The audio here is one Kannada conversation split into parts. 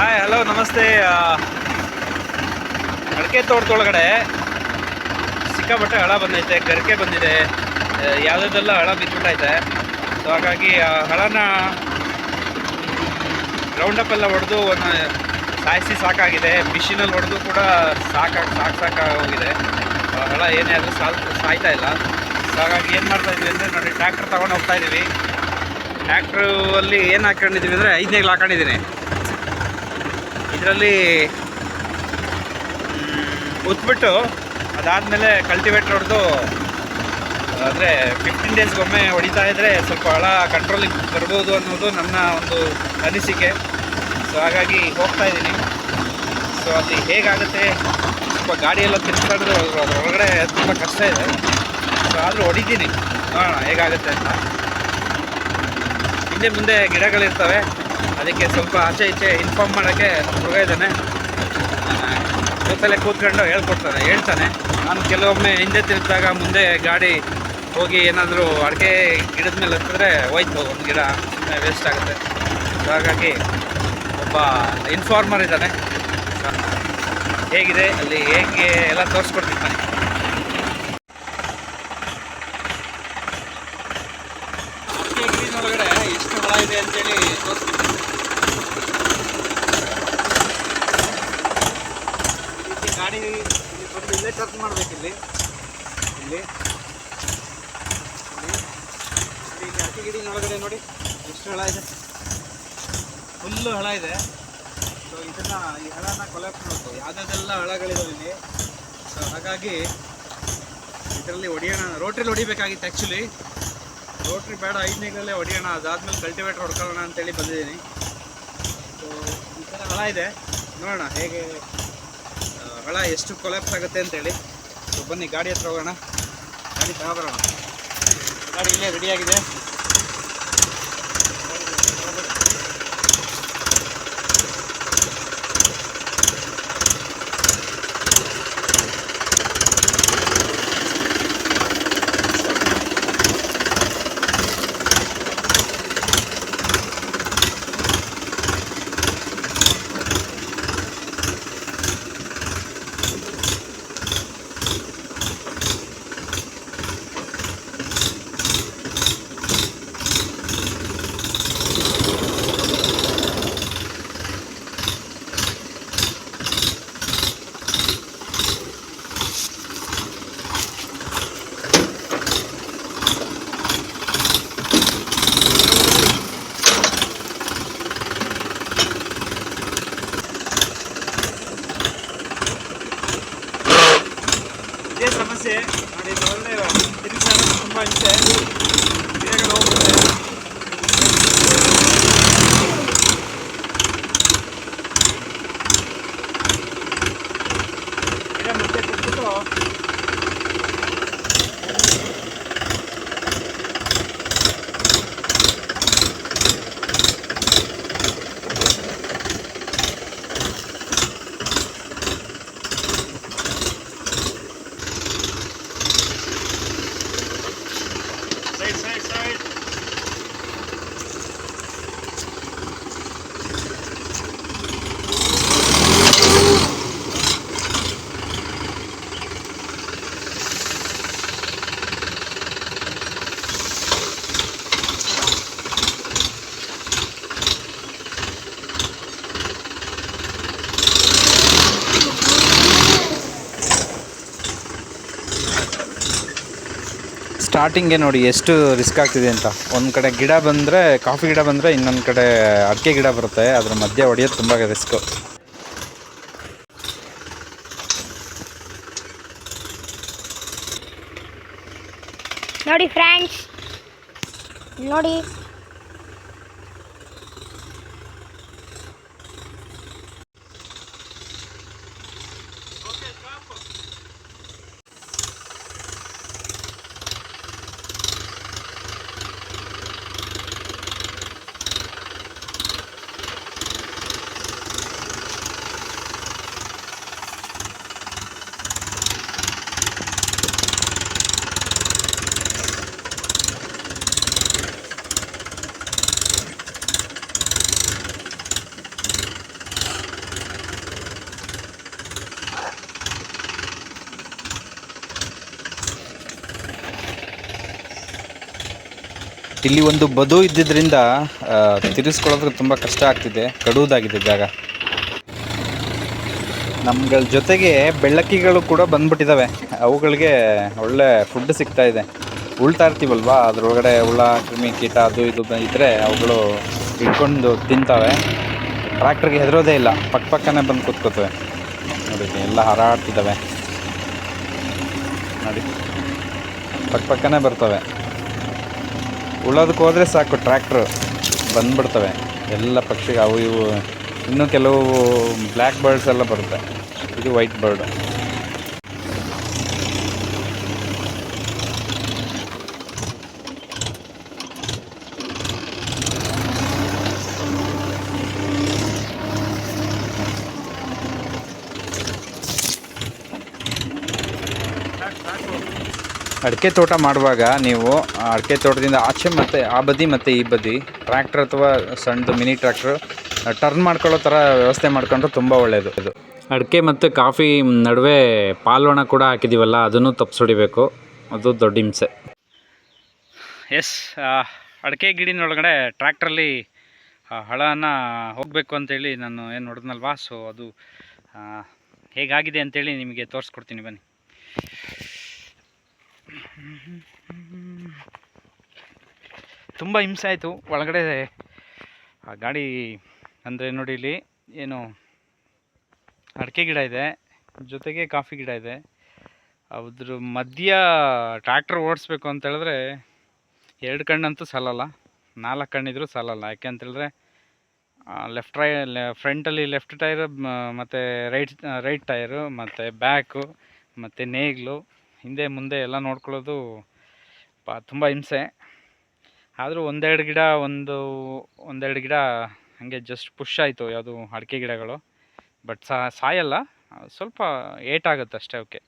ಹಾಯ್ ಹಲೋ ನಮಸ್ತೆ. ಅಡಿಕೆ ತೋಟದೊಳಗಡೆ ಸಿಕ್ಕಾಪಟ್ಟೆ ಹಳ ಬಂದೈತೆ, ಗರಿಕೆ ಬಂದಿದೆ. ಯಾವುದೆಲ್ಲ ಹಳ ಬಿದ್ದುಬಿಟ್ಟೈತೆ ಸೊ ಹಾಗಾಗಿ, ಆ, ಹಳನ ರೌಂಡಪ್ ಎಲ್ಲ ಹೊಡೆದು ಒಂದು ಸಾಯಿಸಿ ಸಾಕಾಗಿದೆ. ಮಿಷಿನಲ್ಲಿ ಹೊಡೆದು ಕೂಡ ಸಾಕಾಗಿ ಸಾಕು ಸಾಕಾಗಿ ಹೋಗಿದೆ ಆ, ಹಳ ಏನೇ ಆದರೂ ಸಾಲ್, ಸಾಯ್ತಾ ಇಲ್ಲ. ಸೊ ಹಾಗಾಗಿ ಏನು ಮಾಡ್ತಾ ಅಂದರೆ, ನೋಡಿ ಟ್ರ್ಯಾಕ್ಟರ್ ತೊಗೊಂಡು ಹೋಗ್ತಾ ಇದ್ದೀವಿ ಟ್ಯಾಕ್ಟ್ರಲ್ಲಿ ಏನು ಹಾಕೊಂಡಿದ್ದೀವಿ ಅಂದರೆ ಐದನೇಗ್ಲು ಹಾಕೊಂಡಿದ್ದೀನಿ. ಇದರಲ್ಲಿ ಉತ್ಬಿಟ್ಟು ಅದಾದಮೇಲೆ ಕಲ್ಟಿವೇಟ್ರ್ ಹೊಡೆದು ಅಂದರೆ ಫಿಫ್ಟೀನ್ ಡೇಸ್ಗೊಮ್ಮೆ ಹೊಡಿತಾ ಇದ್ದರೆ ಸ್ವಲ್ಪ ಹಳ ಕಂಟ್ರೋಲಿಗೆ ಬರ್ಬೋದು ಅನ್ನೋದು ನನ್ನ ಒಂದು ಅನಿಸಿಕೆ. ಸೊ ಹಾಗಾಗಿ ಹೋಗ್ತಾ ಇದ್ದೀನಿ. ಸೊ ಅಲ್ಲಿ ಹೇಗಾಗುತ್ತೆ, ಸ್ವಲ್ಪ ಗಾಡಿಯೆಲ್ಲ ತಿರ್ಸ್ಕೊಂಡ್ರೆ ಅದ್ರ ಒಳಗಡೆ ತುಂಬ ಕಷ್ಟ ಇದೆ. ಸೊ ಆದರೂ ಹೊಡಿತೀನಿ. ನೋಡೋಣ ಹೇಗಾಗುತ್ತೆ ಅಂತ. ಹಿಂದೆ ಮುಂದೆ ಗಿಡಗಳಿರ್ತವೆ. ಅದಕ್ಕೆ ಸ್ವಲ್ಪ ಆಚೆ ಈಚೆ ಇನ್ಫಾರ್ಮ್ ಮಾಡೋಕ್ಕೆ ಮೃಗ ಇದ್ದಾನೆ. ಜೊತೆಲೆ ಕೂತ್ಕೊಂಡು ಹೇಳ್ಕೊಡ್ತಾನೆ, ಹೇಳ್ತಾನೆ. ನಾನು ಕೆಲವೊಮ್ಮೆ ಹಿಂದೆ ತಿರುಗಿದಾಗ ಮುಂದೆ ಗಾಡಿ ಹೋಗಿ ಏನಾದರೂ ಅಡಿಕೆ ಗಿಡದ ಮೇಲೆ ಹತ್ತಿದ್ರೆ ಹೋಯ್ತು, ಒಂದು ಗಿಡ ವೇಸ್ಟ್ ಆಗುತ್ತೆ. ಹಾಗಾಗಿ ಒಬ್ಬ ಇನ್ಫಾರ್ಮರ್ ಇದ್ದಾನೆ. ಹೇಗಿದೆ, ಅಲ್ಲಿ ಹೇಗೆ ಎಲ್ಲ ಅಡಿಕೆ ಗಿಡದೊಳಗಡೆ ಎಷ್ಟು ಇದೆ ಅಂತೇಳಿ ತೋರಿಸ್ತೀನಿ ಈ ರೀತಿ ಗಾಡಿ ಇಲ್ಲಿ ಬಂದು ಇಲ್ಲೇ ಟರ್ನ್ ಮಾಡ್ಬೇಕು ಇಲ್ಲಿ. ಇಲ್ಲಿ. ಇಲ್ಲಿ. ಜಾತಿ ಗಿಡಿ ಅಡಿಕೆ ನೋಡಿ, ಎಷ್ಟು ಹಳ ಇದೆ. ಫುಲ್ಲು ಹಳ ಇದೆ. ಸೊ ಇದನ್ನ ಈ ಹಳನ ಕೊಲೆಕ್ಟ್ ಮಾಡಬೇಕು ಯಾವುದಾದೆಲ್ಲ ಹಳಗಳಿದಾವೆ ಇಲ್ಲಿ. ಸೊ ಹಾಗಾಗಿ ಇದರಲ್ಲಿ ಹೊಡಿಯೋಣ ರೋಟ್ರಿಲಿ ಹೊಡಿಬೇಕಾಗಿತ್ತು ಆ್ಯಕ್ಚುಲಿ ರೋಟ್ರಿ ಬೇಡ ಐದನೇಗಳಲ್ಲೇ ಹೊಡಿಯೋಣ ಅದಾದ್ಮೇಲೆ ಕಲ್ಟಿವೇಟರ್ ಹೊಡ್ಕೊಳ್ಳೋಣ ಅಂತೇಳಿ ಬಂದಿದ್ದೀನಿ. ಸೊ ಈ ಥರ ಹಳ ಇದೆ. ನೋಡೋಣ ಹೇಗೆ ಹಳ ಎಷ್ಟು ಕೊಲ್ಯಾಪ್ಸ್ ಆಗುತ್ತೆ ಅಂತೇಳಿ. ಸೊ ಬನ್ನಿ, ಗಾಡಿ ಹತ್ರ ಹೋಗೋಣ. ಗಾಡಿ ತಗೊಬರೋಣ ಗಾಡಿ ಇಲ್ಲೇ ರೆಡಿಯಾಗಿದೆ ಇದೇ ಸಮಸ್ಯೆ ನೋಡಿ ಇದು ಒಳ್ಳೆ ತಿರುಗಿಸಾಗ ತುಂಬ ಹಿಂಸೆ ಸ್ಟಾರ್ಟಿಂಗೆ ನೋಡಿ ಎಷ್ಟು ರಿಸ್ಕ್ ಆಗ್ತಿದೆ ಅಂತ. ಒಂದು ಕಡೆ ಗಿಡ ಬಂದರೆ ಕಾಫಿ ಗಿಡ ಬಂದರೆ ಇನ್ನೊಂದು ಕಡೆ ಅಡಿಕೆ ಗಿಡ ಬರುತ್ತೆ. ಅದರ ಮಧ್ಯೆ ಹೊಡೆಯೋದು ತುಂಬ ರಿಸ್ಕು ನೋಡಿ ಫ್ರೆಂಡ್ಸ್, ನೋಡಿ. ಇಲ್ಲಿ ಒಂದು ಬದು ಇದ್ದಿದ್ದರಿಂದ ತಿರ್ಗಿಸ್ಕೊಳ್ಳೋದಕ್ಕೆ ತುಂಬ ಕಷ್ಟ ಆಗ್ತಿದೆ. ಕಡುವುದಾಗಿದೆ ಜಾಗ. ನಮ್ಗಳ ಜೊತೆಗೆ ಬೆಳ್ಳಕ್ಕಿಗಳು ಕೂಡ ಬಂದ್ಬಿಟ್ಟಿದ್ದಾವೆ ಅವುಗಳಿಗೆ ಒಳ್ಳೆ ಫುಡ್ ಸಿಗ್ತಾ ಇದೆ. ಉಳ್ತಾ ಇರ್ತೀವಲ್ವಾ? ಅದರೊಳಗಡೆ ಹುಳ, ಕ್ರಿಮಿ, ಕೀಟ, ಅದು ಇದು ಇದ್ದರೆ ಅವುಗಳು ಇಟ್ಕೊಂಡು ತಿಂತಾವೆ. ಟ್ರ್ಯಾಕ್ಟ್ರಿಗೆ ಹೆದರೋದೇ ಇಲ್ಲ. ಪಕ್ಕ ಪಕ್ಕನೇ ಬಂದು ಕೂತ್ಕೋತವೆ. ನೋಡಿ, ಎಲ್ಲ ಹಾರಾಡ್ತಿದ್ದಾವೆ ನೋಡಿ ಪಕ್ಕ ಪಕ್ಕನೇ ಬರ್ತವೆ. ಉಳೋದಕ್ಕೆ ಹೋದರೆ ಸಾಕು, ಟ್ರ್ಯಾಕ್ಟ್ರು ಬಂದ್ಬಿಡ್ತವೆ. ಎಲ್ಲ ಪಕ್ಷಿಗೆ ಅವು ಇವು. ಇನ್ನೂ ಕೆಲವು ಬ್ಲ್ಯಾಕ್ ಬರ್ಡ್ಸ್ ಎಲ್ಲ ಬರುತ್ತೆ. ಇದು ವೈಟ್ ಬರ್ಡ್. ಅಡಿಕೆ ತೋಟ ಮಾಡುವಾಗ ನೀವು ಅಡಿಕೆ ತೋಟದಿಂದ ಆಚೆ ಮತ್ತು ಆ ಬದಿ ಮತ್ತು ಈ ಬದಿ ಟ್ರ್ಯಾಕ್ಟರ್ ಅಥವಾ ಸಣ್ಣದು ಮಿನಿ ಟ್ರ್ಯಾಕ್ಟರ್ ಟರ್ನ್ ಮಾಡ್ಕೊಳ್ಳೋ ಥರ ವ್ಯವಸ್ಥೆ ಮಾಡ್ಕೊಂಡ್ರೆ ತುಂಬ ಒಳ್ಳೆಯದು ಇದು ಅಡಿಕೆ ಮತ್ತು ಕಾಫಿ ನಡುವೆ ಪಾಲ್ವಣ ಕೂಡ ಹಾಕಿದ್ದೀವಲ್ಲ ಅದನ್ನು ತಪ್ಪಿಸೊಡಿಬೇಕು ಅದು ದೊಡ್ಡ ಹಿಂಸೆ. ಎಸ್ ಅಡಿಕೆ ಗಿಡಿನೊಳಗಡೆ ಟ್ರ್ಯಾಕ್ಟ್ರಲ್ಲಿ ಹಳನ ಹೋಗಬೇಕು ಅಂತೇಳಿ ನಾನು ಏನು ನೋಡಿದ್ನಲ್ವಾ ಸೊ ಅದು ಹೇಗಾಗಿದೆ ಅಂತೇಳಿ ನಿಮಗೆ ತೋರಿಸ್ಕೊಡ್ತೀನಿ ಬನ್ನಿ. ತುಂಬ ಹಿಂಸೆ ಆಯಿತು. ಒಳಗಡೆ, ಆ ಗಾಡಿ ಅಂದರೆ ನೋಡಿ ಇಲ್ಲಿ ಏನು ಅಡಿಕೆ ಗಿಡ ಇದೆ, ಜೊತೆಗೆ ಕಾಫಿ ಗಿಡ ಇದೆ. ಅದ್ರ ಮಧ್ಯ ಟ್ರ್ಯಾಕ್ಟರ್ ಓಡಿಸ್ಬೇಕು ಅಂತ ಹೇಳಿದ್ರೆ ಎರಡು ಕಣ್ಣಂತೂ ಸಾಲಲ್ಲ, ನಾಲ್ಕು ಕಣ್ಣಿದ್ರು ಸಾಲಲ್ಲ. ಯಾಕೆ ಅಂತ ಹೇಳಿದ್ರೆ ಲೆಫ್ಟ್ ರೈ ಫ್ರಂಟಲ್ಲಿ ಲೆಫ್ಟ್ ಟೈರ್ ಮತ್ತು ರೈಟ್ ರೈಟ್ ಟೈರು ಮತ್ತು ಬ್ಯಾಕು ಮತ್ತು ನೇಗ್ಲು ಹಿಂದೆ ಮುಂದೆ ಎಲ್ಲ ನೋಡ್ಕೊಳ್ಳೋದು ಪ ತುಂಬ ಹಿಂಸೆ. ಆದರೂ ಒಂದೆರಡು ಗಿಡ, ಒಂದು, ಒಂದೆರಡು ಗಿಡ ಹಾಗೆ ಜಸ್ಟ್ ಪುಷ್ ಆಯಿತು ಯಾವುದು ಅಡಿಕೆ ಗಿಡಗಳು. ಬಟ್ ಸಾಯಲ್ಲ. ಸ್ವಲ್ಪ ಸ್ವಲ್ಪ ಏಟಾಗುತ್ತೆ ಅಷ್ಟೇ ಅವಕ್ಕೆ.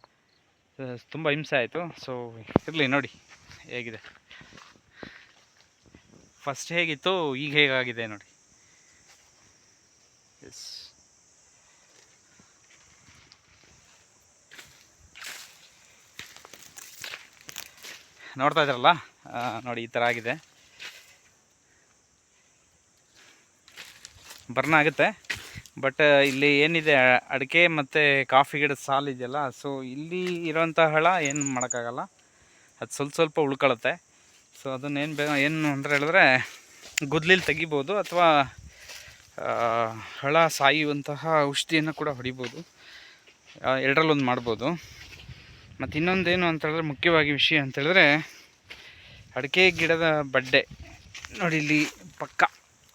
ತುಂಬ ಹಿಂಸೆ ಆಯಿತು. ಸೊ ಇರಲಿ ನೋಡಿ ಹೇಗಿದೆ. ಫಸ್ಟ್ ಹೇಗಿತ್ತು, ಈಗ ಹೇಗಾಗಿದೆ ನೋಡಿ. ಎಸ್ ನೋಡ್ತಾ ಇದ್ರಲ್ಲ? ನೋಡಿ, ಈ ಥರ ಆಗಿದೆ. ಬರ್ನ್ ಆಗುತ್ತೆ. ಬಟ್ ಇಲ್ಲಿ ಏನಿದೆ? ಅಡಿಕೆ ಮತ್ತು ಕಾಫಿ ಗಿಡದ ಸಾಲ್ ಇದೆಯಲ್ಲ ಸೊ ಇಲ್ಲಿ ಇರೋಂಥ ಹಳ ಏನು ಮಾಡೋಕ್ಕಾಗಲ್ಲ. ಅದು ಸ್ವಲ್ಪ ಸ್ವಲ್ಪ ಉಳ್ಕೊಳ್ಳುತ್ತೆ ಸೊ ಅದನ್ನೇನು ಬೇ, ಏನು ಅಂತ ಹೇಳಿದ್ರೆ, ಗುದ್ಲಿಲಿ ತೆಗಿಬೋದು ಅಥವಾ ಹಳ ಸಾಯುವಂತಹ ಔಷಧಿಯನ್ನು ಕೂಡ ಹೊಡಿಬೋದು. ಎರಡರಲ್ಲೊಂದು ಮಾಡ್ಬೋದು. ಮತ್ತು ಇನ್ನೊಂದೇನು ಅಂತ ಹೇಳಿದ್ರೆ ಮುಖ್ಯವಾಗಿ ವಿಷಯ ಅಂತ ಹೇಳಿದ್ರೆ ಅಡಿಕೆ ಗಿಡದ ಬಡ್ಡೆ. ನೋಡಿ ಇಲ್ಲಿ ಪಕ್ಕ.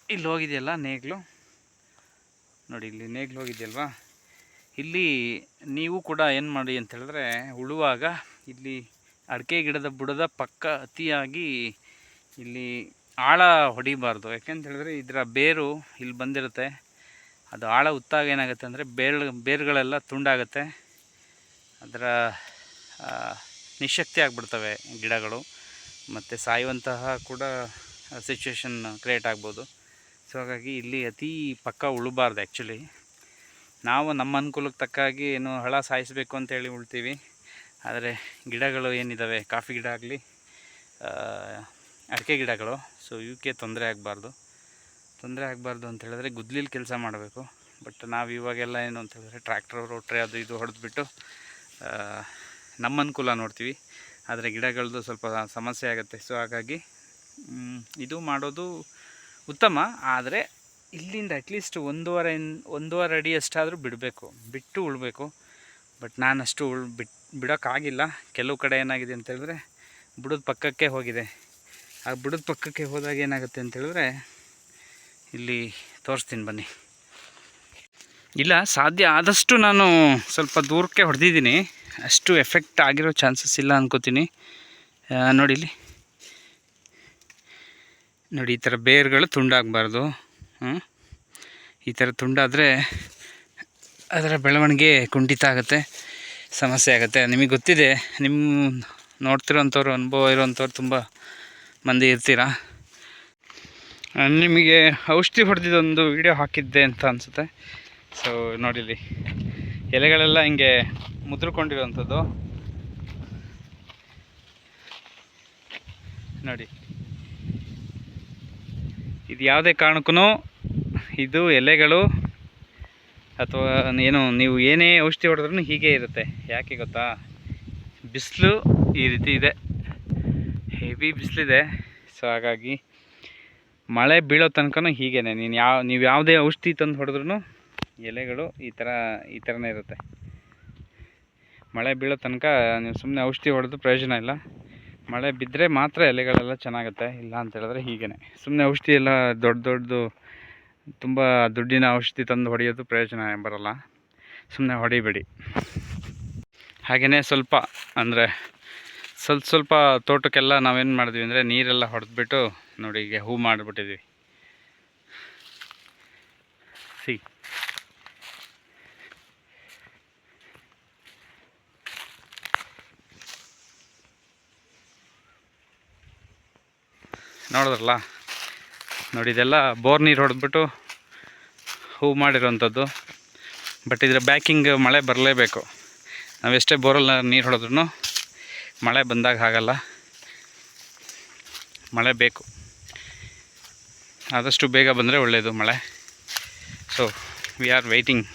ಇಲ್ಲಿ ಹೋಗಿದೆಯಲ್ಲ ನೇಗ್ಲು? ನೋಡಿ ಇಲ್ಲಿ ನೇಗ್ಲು ಹೋಗಿದೆಯಲ್ವಾ? ಇಲ್ಲಿ ನೀವು ಕೂಡ ಏನು ಮಾಡಿ ಅಂತ ಹೇಳಿದ್ರೆ ಉಳುವಾಗ ಇಲ್ಲಿ ಅಡಿಕೆ ಗಿಡದ ಬುಡದ ಪಕ್ಕ ಅತಿಯಾಗಿ ಇಲ್ಲಿ ಆಳ ಹೊಡಿಬಾರ್ದು. ಯಾಕೆಂತ ಹೇಳಿದ್ರೆ ಇದರ ಬೇರು ಇಲ್ಲಿ ಬಂದಿರುತ್ತೆ. ಅದು ಆಳ ಉತ್ತಾಗ ಏನಾಗುತ್ತೆ ಅಂದರೆ ಬೇರು ಬೇರುಗಳೆಲ್ಲ ತುಂಡಾಗುತ್ತೆ. ಅದರ ನಿಶಕ್ತಿ ಆಗಿಬಿಡ್ತವೆ ಗಿಡಗಳು ಮತ್ತು ಸಾಯುವಂತಹ ಕೂಡ ಸಿಚುವೇಶನ್ ಕ್ರಿಯೇಟ್ ಆಗ್ಬೋದು. ಸೊ ಹಾಗಾಗಿ ಇಲ್ಲಿ ಅತಿ ಪಕ್ಕ ಉಳಬಾರ್ದು ಆ್ಯಕ್ಚುಲಿ ನಾವು ನಮ್ಮ ಅನುಕೂಲಕ್ಕೆ ತಕ್ಕಾಗಿ ಏನು ಹಳ ಸಾಯಿಸಬೇಕು ಅಂತೇಳಿ ಉಳ್ತೀವಿ. ಆದರೆ ಗಿಡಗಳು ಏನಿದ್ದಾವೆ ಕಾಫಿ ಗಿಡ ಆಗಲಿ ಅಡಿಕೆ ಗಿಡಗಳು. ಸೊ ಇವಕ್ಕೆ ತೊಂದರೆ ಆಗಬಾರ್ದು. ತೊಂದರೆ ಆಗಬಾರ್ದು ಅಂತ ಹೇಳಿದ್ರೆ ಗುದ್ಲಿಲಿ ಕೆಲಸ ಮಾಡಬೇಕು. ಬಟ್ ನಾವು ಇವಾಗೆಲ್ಲ ಏನು ಅಂತ ಹೇಳಿದ್ರೆ ಟ್ರ್ಯಾಕ್ಟರ್ ರೋಟ್ರಿ ಅದು ಇದು ಹೊಡೆದ್ಬಿಟ್ಟು ನಮ್ಮ ಅನುಕೂಲ ನೋಡ್ತೀವಿ. ಆದರೆ ಗಿಡಗಳದ್ದು ಸ್ವಲ್ಪ ಸಮಸ್ಯೆ ಆಗುತ್ತೆ. ಸೊ ಹಾಗಾಗಿ ಇದು ಮಾಡೋದು ಉತ್ತಮ. ಆದರೆ, ಇಲ್ಲಿಂದ ಅಟ್ಲೀಸ್ಟ್ ಒಂದೂವರೆ ಒಂದೂವರೆ ಅಡಿ ಅಷ್ಟಾದರೂ ಬಿಡಬೇಕು. ಬಿಟ್ಟು ಉಳಬೇಕು. ಬಟ್ ನಾನು ಅಷ್ಟು ಉಳ್, ಬಿಟ್ ಬಿಡೋಕ್ಕಾಗಿಲ್ಲ ಕೆಲವು ಕಡೆ ಏನಾಗಿದೆ ಅಂತ ಹೇಳಿದ್ರೆ, ಬುಡದ ಪಕ್ಕಕ್ಕೆ ಹೋಗಿದೆ. ಆ ಬುಡದ ಪಕ್ಕಕ್ಕೆ ಹೋದಾಗ ಏನಾಗುತ್ತೆ ಅಂತ ಹೇಳಿದ್ರೆ, ಇಲ್ಲಿ ತೋರಿಸ್ತೀನಿ ಬನ್ನಿ. ಇಲ್ಲ, ಸಾಧ್ಯ ಆದಷ್ಟು ನಾನು ಸ್ವಲ್ಪ ದೂರಕ್ಕೆ ಹೊಡೆದಿದ್ದೀನಿ. ಅಷ್ಟು ಎಫೆಕ್ಟ್ ಆಗಿರೋ ಚಾನ್ಸಸ್ ಇಲ್ಲ ಅನ್ಕೋತೀನಿ. ನೋಡಿಲಿ ನೋಡಿ, ಈ ಥರ ಬೇರುಗಳು ತುಂಡಾಗಬಾರ್ದು? ಈ ಥರ ತುಂಡಾದರೆ ಅದರ ಬೆಳವಣಿಗೆ ಕುಂಠಿತ ಆಗುತ್ತೆ, ಸಮಸ್ಯೆ ಆಗುತ್ತೆ. ನಿಮಗೆ ಗೊತ್ತಿದೆ, ನಿಮ್ಮ ನೋಡ್ತಿರೋಂಥವ್ರು, ಅನುಭವ ಇರೋವಂಥವ್ರು ತುಂಬ ಮಂದಿ ಇರ್ತೀರಾ? ನಿಮಗೆ ಔಷಧಿ ಹೊಡೆದಿದ್ದೊಂದು ವಿಡಿಯೋ ಹಾಕಿದ್ದೆ ಅಂತ ಅನಿಸುತ್ತೆ. ಸೊ ನೋಡಿಲಿ ಎಲೆಗಳೆಲ್ಲ ಹಿಂಗೆ ಮುದ್ರಿಕೊಂಡಿರುವಂಥದ್ದು. ನೋಡಿ. ಇದು ಯಾವುದೇ ಕಾರಣಕ್ಕೂ ಇದು ಎಲೆಗಳು ಅಥವಾ ಏನು, ನೀವು ಏನೇ ಔಷಧಿ ಹೊಡೆದ್ರೂ ಹೀಗೆ ಇರುತ್ತೆ. ಯಾಕೆ ಗೊತ್ತಾ? ಬಿಸಿಲು ಈ ರೀತಿ ಇದೆ. ಹೆವಿ ಬಿಸಿಲಿದೆ. ಸೊ ಹಾಗಾಗಿ ಮಳೆ ಬೀಳೋ ತನಕನೂ ಹೀಗೇನೆ. ನೀನು ಯಾವ, ನೀವು ಯಾವುದೇ ಔಷಧಿ ತಂದು ಹೊಡೆದ್ರೂ ಎಲೆಗಳು ಈ ಥರ, ಈ ಥರನೇ ಇರುತ್ತೆ. ಮಳೆ ಬೀಳೋ ತನಕ ನೀವು ಸುಮ್ಮನೆ ಔಷಧಿ ಹೊಡೆದು ಪ್ರಯೋಜನ ಇಲ್ಲ. ಮಳೆ ಬಿದ್ದರೆ ಮಾತ್ರ ಎಲೆಗಳೆಲ್ಲ ಚೆನ್ನಾಗುತ್ತೆ, ಇಲ್ಲ ಅಂತ ಹೇಳಿದ್ರೆ ಹೀಗೇ ಸುಮ್ಮನೆ ಔಷಧಿ ಎಲ್ಲ ದೊಡ್ಡ ದೊಡ್ಡದು, ತುಂಬ ದುಡ್ಡಿನ ಔಷಧಿ ತಂದು ಹೊಡೆಯೋದು ಪ್ರಯೋಜನ ಬರಲ್ಲ. ಸುಮ್ಮನೆ ಹೊಡಿಬೇಡಿ. ಹಾಗೆಯೇ ಸ್ವಲ್ಪ ಅಂದರೆ ಸ್ವಲ್ಪ ಸ್ವಲ್ಪ ತೋಟಕ್ಕೆಲ್ಲ ನಾವೇನು ಮಾಡಿದ್ವಿ ಅಂದರೆ ನೀರೆಲ್ಲ ಹೊಡೆದ್ಬಿಟ್ಟು ನೋಡಿ ಈಗ ಹೂ ಮಾಡಿಬಿಟ್ಟಿದ್ವಿ ಸಿ ನೋಡಿದ್ರಲ್ಲ? ನೋಡಿ, ಇದೆಲ್ಲ ಬೋರ್ ನೀರು ಹೊಡೆದ್ಬಿಟ್ಟು ಹೂ ಮಾಡಿರೋವಂಥದ್ದು. ಬಟ್ ಇದರ ಬ್ಯಾಕಿಂಗ್ ಮಳೆ ಬರಲೇಬೇಕು. ನಾವೆಷ್ಟೇ ಬೋರಲ್ಲಿ ನೀರು ಹೊಡೆದ್ರು ಮಳೆ ಬಂದಾಗ ಆಗಲ್ಲ ಮಳೆ ಬೇಕು. ಆದಷ್ಟು ಬೇಗ ಬಂದರೆ ಒಳ್ಳೆಯದು ಮಳೆ. ಸೊ ವಿ ಆರ್ ವೆಯ್ಟಿಂಗ್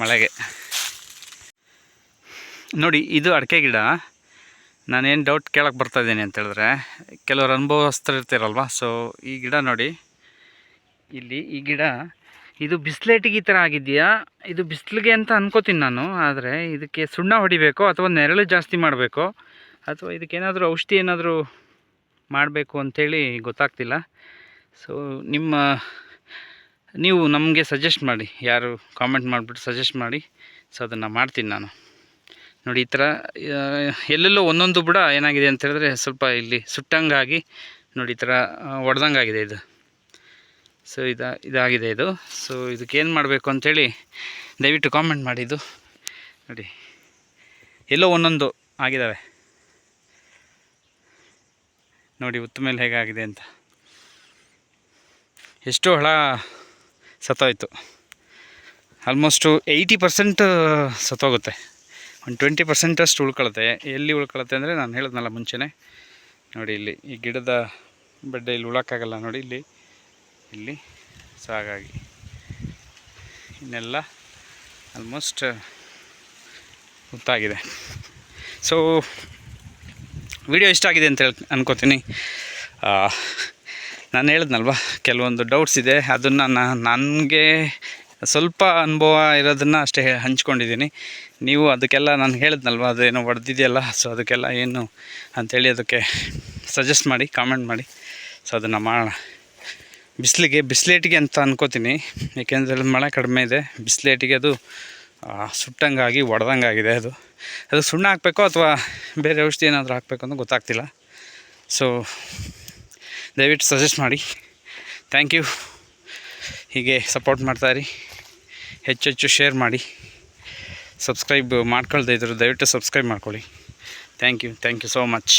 ಮಳೆಗೆ. ನೋಡಿ, ಇದು ಅಡಿಕೆ ಗಿಡ. ನಾನೇನು ಡೌಟ್ ಕೇಳಕ್ಕೆ ಬರ್ತಾ ಇದ್ದೀನಿ ಅಂತ ಹೇಳಿದ್ರೆ, ಕೆಲವರು ಅನುಭವಸ್ಥರು ಇರ್ತೀರಲ್ವ ಸೊ ಈ ಗಿಡ ನೋಡಿ. ಇಲ್ಲಿ ಈ ಗಿಡ, ಇದು ಬಿಸ್ಲೇಟಿಗೆ ಈ ಥರ ಆಗಿದೆಯಾ? ಇದು ಬಿಸಿಲಿಗೆ ಅಂತ ಅನ್ಕೋತೀನಿ ನಾನು, ಆದರೆ ಇದಕ್ಕೆ ಸುಣ್ಣ ಹೊಡಿಬೇಕು ಅಥವಾ ನೆರಳು ಜಾಸ್ತಿ ಮಾಡಬೇಕು? ಅಥವಾ ಇದಕ್ಕೇನಾದರೂ ಔಷಧಿ ಏನಾದರೂ ಮಾಡಬೇಕು ಅಂಥೇಳಿ ಗೊತ್ತಾಗ್ತಿಲ್ಲ. ಸೊ ನಿಮ್ಮ, ನೀವು ನಮಗೆ ಸಜೆಸ್ಟ್ ಮಾಡಿ, ಯಾರು ಕಾಮೆಂಟ್ ಮಾಡಿಬಿಟ್ಟು ಸಜೆಸ್ಟ್ ಮಾಡಿ ಸೊ ಅದನ್ನು ಮಾಡ್ತೀನಿ ನಾನು. ನೋಡಿ, ಈ ಥರ ಎಲ್ಲೆಲ್ಲೋ ಒಂದೊಂದು ಬುಡ ಏನಾಗಿದೆ ಅಂತ ಹೇಳಿದ್ರೆ ಸ್ವಲ್ಪ ಇಲ್ಲಿ ಸುಟ್ಟಂಗಾಗಿ ನೋಡಿ, ಈ ಥರ ಒಡೆದಂಗಾಗಿದೆ ಇದು. ಸೊ ಇದು, ಇದಾಗಿದೆ ಇದು. ಸೊ ಇದಕ್ಕೇನು ಮಾಡಬೇಕು ಅಂಥೇಳಿ ದಯವಿಟ್ಟು ಕಾಮೆಂಟ್ ಮಾಡಿ ಇದು. ನೋಡಿ, ಎಲ್ಲೋ ಒಂದೊಂದು ಆಗಿದ್ದಾವೆ. ನೋಡಿ ಉತ್ತ ಮೇಲೆ ಹೇಗಾಗಿದೆ ಅಂತ. ಎಷ್ಟೋ ಹಳ ಸತ್ತೋಯ್ತು. ಆಲ್ಮೋಸ್ಟು ಏಯ್ಟಿ ಪರ್ಸೆಂಟ್ ಸತ್ತೋಗುತ್ತೆ. ಒಂದು ಟ್ವೆಂಟಿ ಪರ್ಸೆಂಟಷ್ಟು ಉಳ್ಕೊಳುತ್ತೆ. ಎಲ್ಲಿ ಉಳ್ಕೊಳುತ್ತೆ ಅಂದರೆ ನಾನು ಹೇಳಿದ್ನಲ್ಲ ಮುಂಚೆನೇ. ನೋಡಿ ಇಲ್ಲಿ, ಈ ಗಿಡದ ಬಡ್ಡೆ ಇಲ್ಲಿ ಉಳೋಕ್ಕಾಗಲ್ಲ ನೋಡಿ ಇಲ್ಲಿ. ಇಲ್ಲಿ, ಸೊ ಹಾಗಾಗಿ ಇನ್ನೆಲ್ಲ ಆಲ್ಮೋಸ್ಟ್ ಗೊತ್ತಾಗಿದೆ ಸೊ ವಿಡಿಯೋ ಇಷ್ಟ ಆಗಿದೆ ಅಂತ ಹೇಳಿ ಅನ್ಕೋತೀನಿ. ನಾನು ಹೇಳಿದ್ನಲ್ವ, ಕೆಲವೊಂದು ಡೌಟ್ಸ್ ಇದೆ. ಅದನ್ನು ನನಗೆ ಸ್ವಲ್ಪ ಅನುಭವ ಇರೋದನ್ನು ಅಷ್ಟೇ ಹಂಚ್ಕೊಂಡಿದ್ದೀನಿ. ನೀವು ಅದಕ್ಕೆಲ್ಲ ನಾನು ಹೇಳಿದ್ನಲ್ವ, ಅದೇನೋ ಹೊಡೆದಿದೆಯಲ್ಲ ಸೊ ಅದಕ್ಕೆಲ್ಲ ಏನು ಅಂಥೇಳಿ ಅದಕ್ಕೆ ಸಜೆಸ್ಟ್ ಮಾಡಿ ಕಾಮೆಂಟ್ ಮಾಡಿ. ಸೊ ಅದನ್ನು ಮಾಡೋಣ ಬಿಸಿಲಿಗೆ, ಬಿಸಿಲೇಟಿಗೆ ಅಂತ ಅನ್ಕೋತೀನಿ. ಏಕೆಂದರೆ ಮಳೆ ಕಡಿಮೆ ಇದೆ. ಬಿಸಿಲೇಟಿಗೆ ಅದು ಸುಟ್ಟಂಗಾಗಿ, ಒಡೆದಂಗಾಗಿದೆ ಅದು. ಅದು ಸುಣ್ಣ ಹಾಕಬೇಕೋ ಅಥವಾ ಬೇರೆ ಔಷಧಿ ಏನಾದರೂ ಹಾಕಬೇಕು ಅಂತ ಗೊತ್ತಾಗ್ತಿಲ್ಲ. ಸೊ ದಯವಿಟ್ಟು ಸಜೆಸ್ಟ್ ಮಾಡಿ. ಥ್ಯಾಂಕ್ ಯು ಹೀಗೆ ಸಪೋರ್ಟ್ ಮಾಡ್ತಾಯಿರಿ ಹೆಚ್ಚು ಹೆಚ್ಚು ಶೇರ್ ಮಾಡಿ. ಸಬ್ಸ್ಕ್ರೈಬ್ ಮಾಡ್ಕೊಳ್ದೇ ಇದ್ರು ದಯವಿಟ್ಟು ಸಬ್ಸ್ಕ್ರೈಬ್ ಮಾಡ್ಕೊಳ್ಳಿ. Thank you thank you so much